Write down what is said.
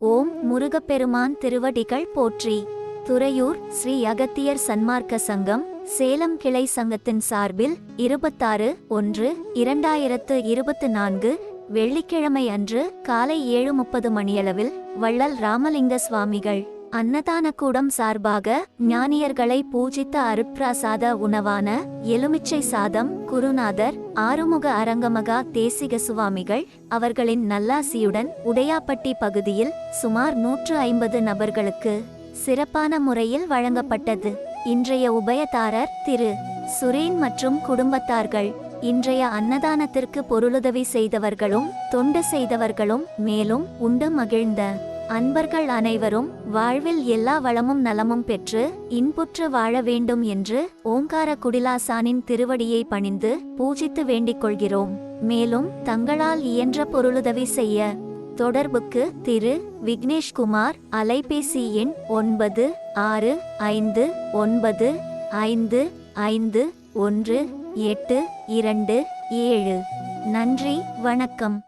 ஓம் முருகப்பெருமான் திருவடிகள் போற்றி. துறையூர் ஸ்ரீ அகத்தியர் சன்மார்க்க சங்கம் சேலம் கிளை சங்கத்தின் சார்பில் இருபத்தாறு ஒன்று இரண்டாயிரத்து இருபத்து நான்கு வெள்ளிக்கிழமை அன்று காலை ஏழு முப்பது மணியளவில் வள்ளல் ராமலிங்க சுவாமிகள் அன்னதான கூடம் சார்பாக ஞானியர்களை பூஜித்த அருட்பிரசாத உணவான எலுமிச்சை சாதம் குருநாதர் ஆறுமுக அரங்கமகா தேசிக சுவாமிகள் அவர்களின் நல்லாசியுடன் உடையாப்பட்டி பகுதியில் சுமார் நூற்று ஐம்பது நபர்களுக்கு சிறப்பான முறையில் வழங்கப்பட்டது. இன்றைய உபயதாரர் திரு. சுரேன் மற்றும் குடும்பத்தார்கள் இன்றைய அன்னதானத்திற்கு பொருளுதவி செய்தவர்களும் தொண்டு செய்தவர்களும் மேலும் உண்டு மகிழ்ந்த அன்பர்கள் அனைவரும் வாழ்வில் எல்லா வளமும் நலமும் பெற்று இன்புற்று வாழ வேண்டும் என்று ஓங்கார குடிலாசானின் திருவடியை பணிந்து பூஜித்து வேண்டிக் கொள்கிறோம். மேலும் தங்களால் இயன்ற பொருளுதவி செய்ய தொடர்புக்கு திரு விக்னேஷ்குமார் அலைபேசி எண் ஒன்பது ஆறு ஐந்து ஒன்பது ஐந்து ஐந்து ஒன்று எட்டு இரண்டு ஏழு. நன்றி வணக்கம்.